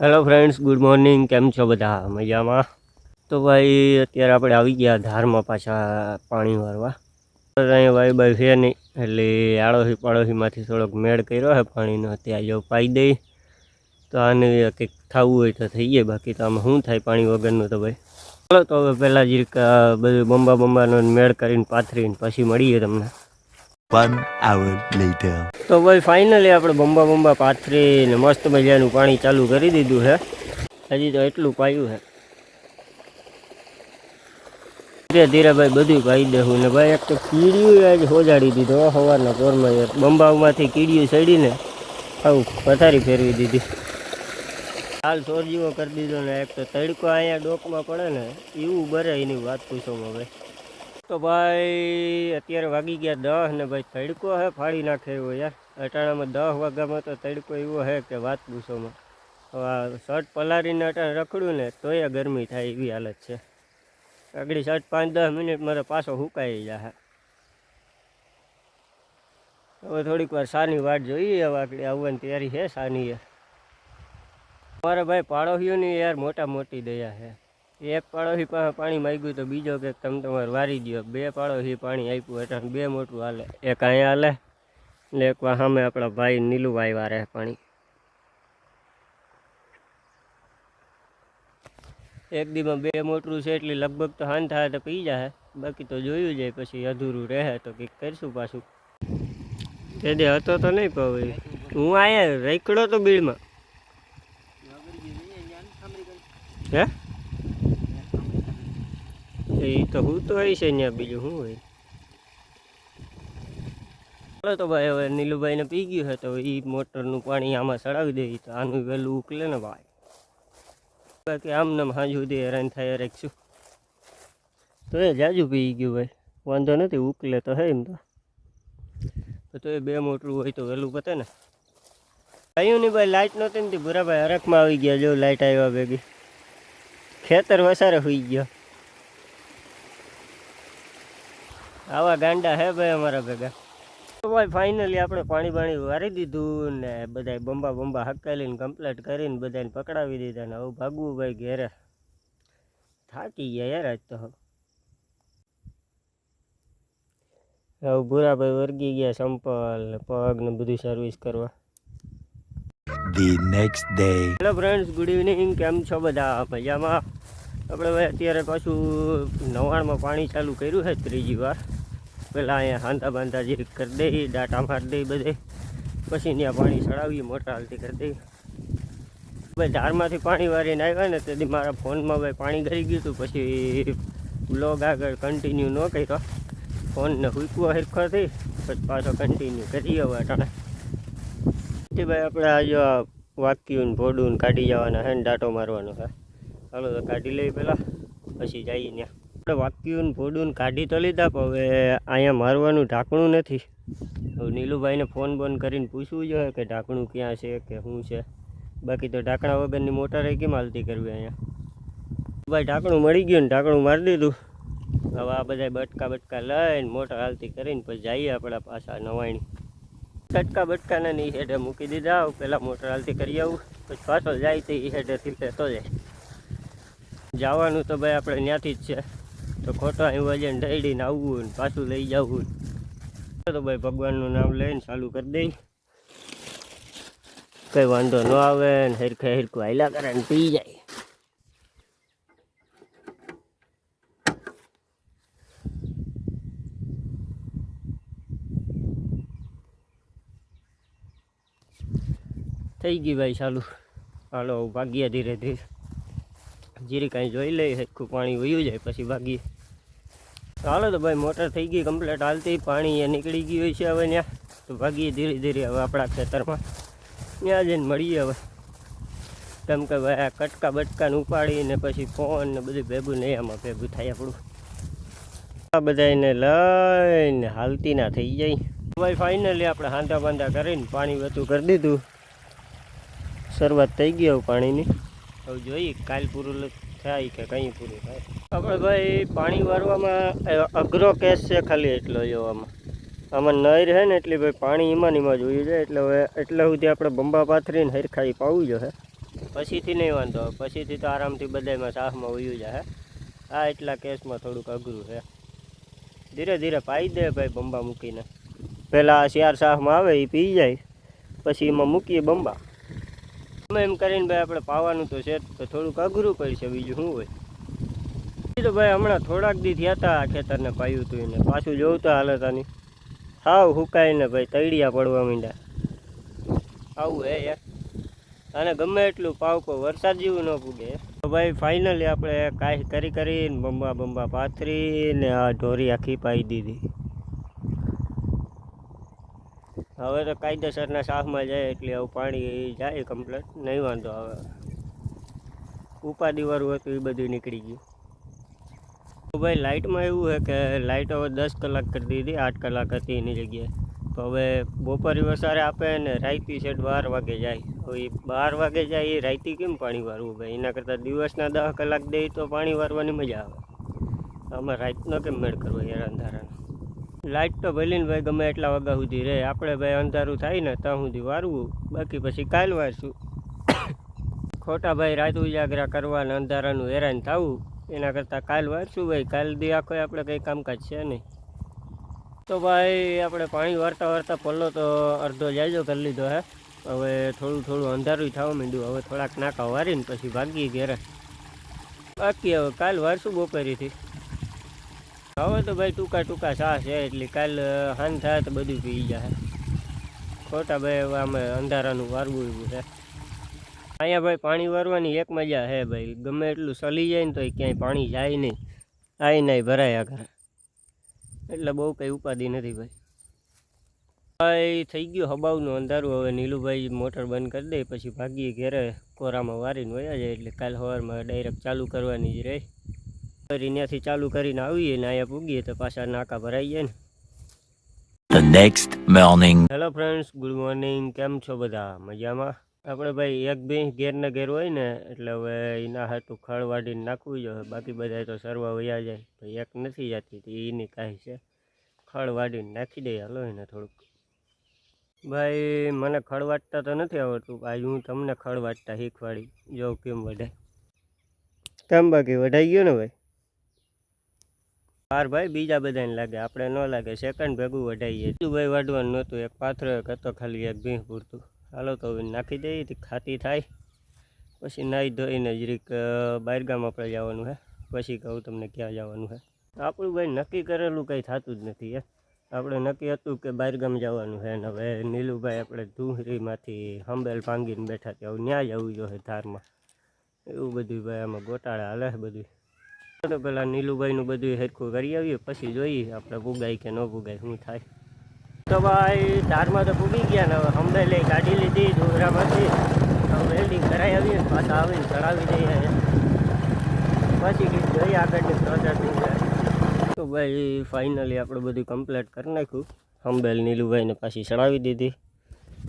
Hello friends good morning કેમ છો બધા? મજામાં? તો ભાઈ, અત્યારે આપણે આવી ગયા ધારમાં પાછા પાણી વારવા. અહીંયા ભાઈ ભાઈ છે નહીં એટલે આડોશી પાડોશીમાંથી થોડોક મેળ કર્યો છે પાણીનો. ત્યાં જો પાઈ દઈ. તો આને કંઈક થવું હોય તો થઈ જાય. બાકી તો આમાં શું થાય પાણી વગરનું તો ભાઈ? ચાલો, તો હવે પહેલાં જ બધું બંબા બંબાનો મેળ કરીને પાથરીને પછી મળીએ તમને. One hour later. તો ભાઈ ફાઇનલી આપણે બંબા બંબા પાથરીને મસ્ત મજાનું પાણી ચાલુ કરી દીધું છે હજી તો એટલું પાયું છે ધીરે ધીરે ભાઈ બધું પાઈ દેવું ને ભાઈ, એક તો કીડીયું આજે હોજાડી દીધો. સવારના પોરમાં બંબામાંથી કીડીયું ચડીને આવું પથારી ફેરવી દીધી. હાલ સોરજીવો કરી દીધો ને, એક તો તડકો અહીંયા ડોકમાં પડે ને, એવું બરે એની વાત પૂછોમાં ભાઈ. તો ભાઈ, અત્યારે વાગી ગયા દહ ને ભાઈ તડકો હે, ફાડી નાખે એવો યાર. અટાણામાં દસ વાગ્યામાં તો તડકો એવો હે કે વાત પૂછોમાં. શર્ટ પલારીને અટાણે રખડ્યું ને, તોય ગરમી થાય એવી હાલત છે. આગળ શર્ટ પાંચ, દસ મિનિટ મારે પાછો હુકાઈ જાય હવે થોડીક વાર સાની વાટ જોઈએ, હવે આગળ આવવાની તૈયારી છે સાની મારા ભાઈ પાડોશીઓની યાર મોટા મોટી દયા છે એક પાડોશી પાસે પાણી માગ્યું તો બીજો કે તમે તમારે વારી દો બે પાડોશી પાણી આપ્યું એટલે બે મોટું હાલે. એક અહીંયા હાલે ને એક સામે આપણા ભાઈ નીલુભાઈ વારે પાણી. એક દીમાં બે મોટરું છે એટલે લગભગ તો હાન થાય તો પી જાય બાકી તો જોયું જાય પછી અધૂરું રહે તો કંઈક કરીશું પાછું. તે દે હતો તો નહીં પવે. હું આયા રેકડો તો બીડમાં હે? એ તો હું તો હોય છે ત્યાં બીજું શું હોય? ચાલો તો ભાઈ, હવે નીલુભાઈને પી ગયું છે તો એ મોટરનું પાણી આમાં ચડાવી દે તો આનું વહેલું ઉકલે ને ભાઈ. બાકી આમ ને હાજ સુધી હેરાન થાય રાખશું તો એ જાજુ પી ગયું ભાઈ, વાંધો નથી, ઉકલે તો હે એમ તો. તો એ બે મોટરું હોય તો વહેલું પતે ને. કહ્યું નહીં ભાઈ લાઇટ નહોતી ને ભૂરાભાઈ હરખમાં આવી ગયા જો લાઇટ આવ્યા ભેગી. ખેતર વસારે હોઈ ગયો. આવા ગાંડા હે ભાઈ અમારા ભેગા. તો ભાઈ ફાઇનલી આપણે પાણી બાણી વારી દીધું ને બધાય બંબા બંબા હકાલીને કમ્પ્લીટ કરીને બધાને પકડાવી દીધા ને હવે ભાગવું ભાઈ ઘેરે. થાકી ગયા યાર આજ તો હવે. ભૂરા ભૂરાભાઈ વર્ગી ગયા સંપલ ને પગ ને બધું સર્વિસ કરવા. The next day. Hello friends good evening કેમ છો બધા? મજામાં? આપણે ભાઈ અત્યારે પાછું નવાણમાં પાણી ચાલુ કર્યું છે ત્રીજી વાર. પહેલાં અહીંયા હાંધા બાંધા જે કરી દઈ ડાટા મારી દઈ બધે. પછી ત્યાં પાણી ચડાવીએ, મોટર હાલતી કરી દઈ ભાઈ ધારમાંથી પાણી વારીને આવ્યા ને તેથી મારા ફોનમાં ભાઈ પાણી ગરી ગયું હતું. પછી બ્લોગ આગળ કન્ટિન્યુ ન કર્યો. ફોનને હુકવો હરખો પછી પાછો કન્ટિન્યુ કરી હવે અટાણે ભાઈ આપણે આજે વાક્યુન ભોડું કાઢી જવાના હે ને ડાટો મારવાનો હે. ચાલો તો કાઢી લઈ પહેલાં પછી જઈએ ત્યાં. આપણે વાક્યુન ભોડું કાઢી તો લીધા, પણ હવે અહીંયા મારવાનું ઢાંકણું નથી. હવે નીલુભાઈને ફોન બોન કરીને પૂછવું જોઈએ કે ઢાંકણું ક્યાં છે કે શું છે. બાકી તો ઢાંકણા વગરની મોટરે કેમ હાલતી કરવી અહીંયા? ભાઈ, ઢાંકણું મળી ગયું ને ઢાંકણું મારી દીધું. હવે આ બધા બટકા બટકા લઈને મોટર હાલતી કરીને પછી જઈએ આપણા પાછા નવાણી કટકા બટકાના ની હેડે મૂકી દીધા. પહેલાં મોટર હાલતી કરી આવું. પછી પાછો જાય તો એ હેડેથી લેતો જાય. જવાનું તો ભાઈ આપણે ત્યાંથી જ છે. તો ખોટા અહીં વજન ઢળીને આવવું ને પાછું લઈ જવું તો ભાઈ ભગવાનનું નામ લઈને ચાલુ કરી દઈ કંઈ વાંધો ન આવે ને હિરખે હેરખું આયલા કરે ને પી જાય. થઈ ગઈ ભાઈ ચાલુ. હાલો, ભાગીએ ધીરે ધીરે. જીરી કાંઈ જોઈ લઈ હરખું પાણી વયું જાય, પછી ભાગીએ. ચાલો તો ભાઈ, મોટર થઈ ગઈ કમ્પ્લીટ હાલતી પાણી એ નીકળી ગયું હોય છે હવે ત્યાં તો ભાગીએ ધીરે ધીરે હવે આપણા ખેતરમાં. ત્યાં જઈને મળીએ હવે. કેમ કે ભાઈ, આ કટકા બટકાને ઉપાડીને પછી ફોન ને બધું ભેગું નહીં આમાં ભેગું થાય આપણું. આ બધાને લઈને હાલતી ના થઈ જાય. ભાઈ ફાઇનલી આપણે હાંધા બાંધા કરીને પાણી વધુ કરી દીધું. શરૂઆત થઈ ગઈ હવે પાણીની. હવે જોઈએ કાલ પૂરું થાય કે કંઈ પૂરું થાય? આપણે ભાઈ પાણી વારવામાં અઘરો કેસ છે ખાલી એટલો જોવામાં આમાં. નહેર છે ને એટલે ભાઈ પાણી એમાં એમાં જોયું છે એટલે હવે એટલે સુધી આપણે બંબા પાથરીને હરખાઈ પાવું જોઈએ પછીથી નહીં વાંધો. પછીથી તો આરામથી બધામાં સાહમાં ઉયું જાય આ એટલા કેસમાં થોડુંક અઘરું છે. ધીરે ધીરે પાઈ દે ભાઈ બંબા મૂકીને. પહેલાં શિયાર શાહમાં આવે એ પી જાય. પછી એમાં મૂકીએ બંબા. એમ કરીને ભાઈ આપણે પાવાનું તો છે તો થોડુંક અઘરું પડશે, બીજું શું હોય? તો ભાઈ હમણાં થોડાક દી થયા હતા ખેતરને પાયું હતું એને. પાછું જોવું તો હાલતાની. સાવ હુકાઈને ભાઈ તૈડિયા પડવા માંડ્યા. આવું હે યાર. અને ગમે એટલું પાવ પર વરસાદ જેવું ન પૂગે. તો ભાઈ ફાઇનલી આપણે કાંઈ કરી કરીને બંબા બંબા પાથરીને આ ઢોરી આખી પાઈ દીધી. હવે તો કાયદેસરના શાહમાં જાય એટલે આવું પાણી જાય કમ્પ્લેટ નહીં વાંધો આવે. ઉપાધિવાળું હતું એ બધું નીકળી ગયું. તો ભાઈ લાઇટમાં એવું છે કે લાઇટ હવે દસ કલાક કરી દીધી, આઠ કલાક હતી એની જગ્યાએ. તો હવે બપોરે વસારે આપે ને રાઈતી સેટ બાર વાગે જાય. હવે બાર વાગે જાય એ રાઈતી કેમ પાણી વારવું ભાઈ? એના કરતાં દિવસના દસ કલાક દે તો પાણી વારવાની મજા આવે. આમાં રાતનો કેમ મેળ કરવો યાર અંધારાનો? લાઇટ તો ભલીને ભાઈ ગમે એટલા વાગ્યા સુધી રહે. આપણે ભાઈ અંધારું થાય ને ત્યાં સુધી વારવું. બાકી પછી કાલ વારશું ખોટા ભાઈ રાત ઉજાગરા કરવા ને અંધારાનું હેરાન થવું. એના કરતાં કાલ વારશું ભાઈ? કાલ દી આખો આપણે કંઈ કામકાજ છે નહીં. તો ભાઈ, આપણે પાણી વારતા વારતા પલ્લો તો અડધો જાજો કરી લીધો હે. હવે થોડું થોડું અંધારું થવા માંડ્યું. હવે થોડાક નાકા વારીને પછી ભાગીએ ઘેરે. બાકી હવે કાલ વારશું બપોરેથી? હવે તો ભાઈ ટૂંકા ટૂંકા સા છે, એટલે કાલ હાન થાય તો બધું પી જાય. ખોટા ભાઈ આમાં અંધારાનું વારવું એવું છે. અહીંયા ભાઈ પાણી વારવાની એક મજા છે ભાઈ. ગમે એટલું સલી જાય ને તો ક્યાંય પાણી જાય નહીં. આવી નહીં ભરાયા ઘરે. એટલે બહુ કંઈ ઉપાધિ નથી ભાઈ. ભાઈ થઈ ગયું હબાવનું અંધારું. હવે નીલુભાઈ મોટર બંધ કરી દે, પછી ભાગીએ ઘેરે. કોરામાં વારીને વયા જાય એટલે કાલ સવારમાં ડાયરેક્ટ ચાલુ કરવાની જ રહે. ત્યાંથી ચાલુ કરીને આવીએ ને અહીંયા પૂગીએ તો પાછા નાકા ભરાઈ જાય ને. The next morning. Hello friends good morning કેમ છો બધા? મજામાં? આપણે ભાઈ એક બે ઘેર ને ઘેર હોય ને એટલે હવે એના હાથું ખળ વાઢીને નાખવું જોઈએ. બાકી બધા તો સરવા વયા જાય. ભાઈ એક નથી જતી તો એની કાંઈ છે. ખળ વાઢીને નાખી દઈએ હાલો એને થોડુંક. ભાઈ મને ખળ વાટતા તો નથી આવડતું. ભાઈ હું તમને ખળ વાટતા શીખવાડી. જો કેમ વઢાય. કેમ બાકી વઢાઈ ગયો ને ભાઈ? બાર ભાઈ, બીજા બધાને લાગે. આપણે ન લાગે. સેકન્ડ ભેગું વઢાઈએ. બીજું ભાઈ વાઢવાનું નહોતું. એક પાથરો, એક હતો ખાલી એક ભીંહ પૂરતું હાલો તો નાખી દઈએ. ખાતી થાય. પછી નાહી ધોઈને જરીક બહારગામ આપણે જવાનું હે. પછી કહું તમને ક્યાં જવાનું હે. આપણું ભાઈ નક્કી કરેલું કંઈ થતું જ નથી હે. આપણે નક્કી હતું કે બહારગામ જવાનું છે ને હવે નીલુભાઈ આપણે ધૂહરીમાંથી હંબેલ ભાંગીને બેઠા ત્યાં ત્યાં જવું જોઈએ ધારમાં. એવું બધું ભાઈ આમાં ગોટાળા હાલે બધું તો પેલા નીલુભાઈનું બધું હેરખું કરી આવીએ, પછી જોઈએ આપણે ભૂગાય કે ન ભૂગાય, શું થાય. તો ભાઈ ધારમાં તો ભૂગી ગયા ને, હવે હંબે લઈ ગાડી લીધી ધોરામાંથી વેલ્ડિંગ કરાવી આવીએ પાછા આવીને ચડાવી દઈએ. પછી જોઈએ આગળની પ્રોસેસ તો ભાઈ ફાઇનલી આપણે બધું કમ્પ્લીટ કરી નાખ્યું. હંબેલ નીલુભાઈને પાછી ચડાવી દીધી.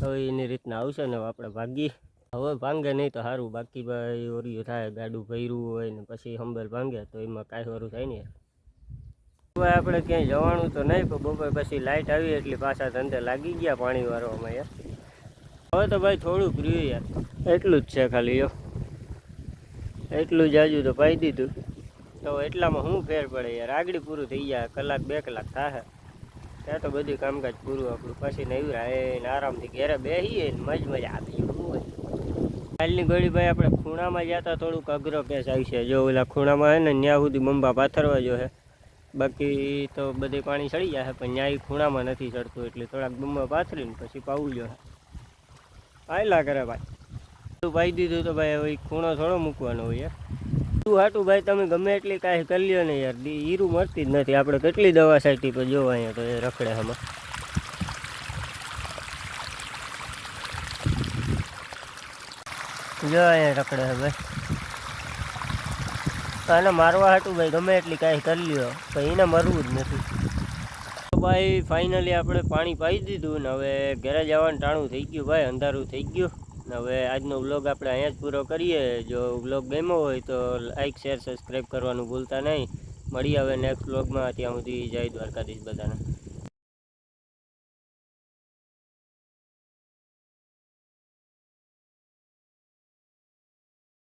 હવે એની રીતના આવશે ને આપણે ભાગીએ. હવે ભાંગે નહીં તો સારું બાકી ભાઈ ઓરિયું થાય, ગાડું ભર્યું હોય ને પછી હંબેલ ભાંગે તો એમાં કાંઈ સારું થાય ને હવે આપણે ક્યાંય જવાનું તો નહીં, પણ બપોર પછી લાઇટ આવી એટલે પાછા ધંધે લાગી ગયા પાણી વારવામાં યાર. હવે તો ભાઈ થોડુંક રહ્યું યાર. એટલું જ છે ખાલી યો એટલું જ આજુ તો પાઈ દીધું. તો એટલામાં શું ફેર પડે યાર? આગળ પૂરું થઈ જાય, કલાક બે કલાક થાય ત્યાં તો બધું કામકાજ પૂરું, આપણું પછી ને આરામથી ઘેરે બેસીએ ને મજ મજા આવી કાલની ગોળી ભાઈ આપણે ખૂણામાં જતા થોડુંક અઘરો કેસ આવશે જો ઓલા ખૂણામાં હે ને ત્યાં સુધી બંબા પાથરવા જો હે. બાકી તો બધે પાણી ચડી જાય પણ ન્યાય ખૂણામાં નથી ચડતું, એટલે થોડાક બંબા પાથરીને પછી પાવું જો આયલા કરે ભાઈ. તું પાઈ દીધું તો ભાઈ હવે ખૂણો થોડો મૂકવાનો હોય તું હાટું ભાઈ, તમે ગમે એટલી કાંઈ કરી લ્યો ને યાર. હીરું મળતી જ નથી. આપણે કેટલી દવા સાઈટી પર જોવા અહીંયા તો એ રખડે આમાં જો એ રખડે હવે આને મારવા હાટું ભાઈ ગમે એટલી કાંઈ કરી લ્યો. ભાઈ એને મરવું જ નથી. ભાઈ ફાઇનલી આપણે પાણી પાઈ દીધું ને હવે ઘરે જવાનું ટાણું થઈ ગયું ભાઈ, અંધારું થઈ ગયું. ને હવે આજનો વ્લોગ આપણે અહીંયા જ પૂરો કરીએ. જો વ્લોગ ગમ્યો હોય તો લાઇક શેર સબસ્ક્રાઈબ કરવાનું ભૂલતા નહીં. મળી હવે નેક્સ્ટ વ્લોગમાં ત્યાં સુધી જય દ્વારકાધીશ બધાને.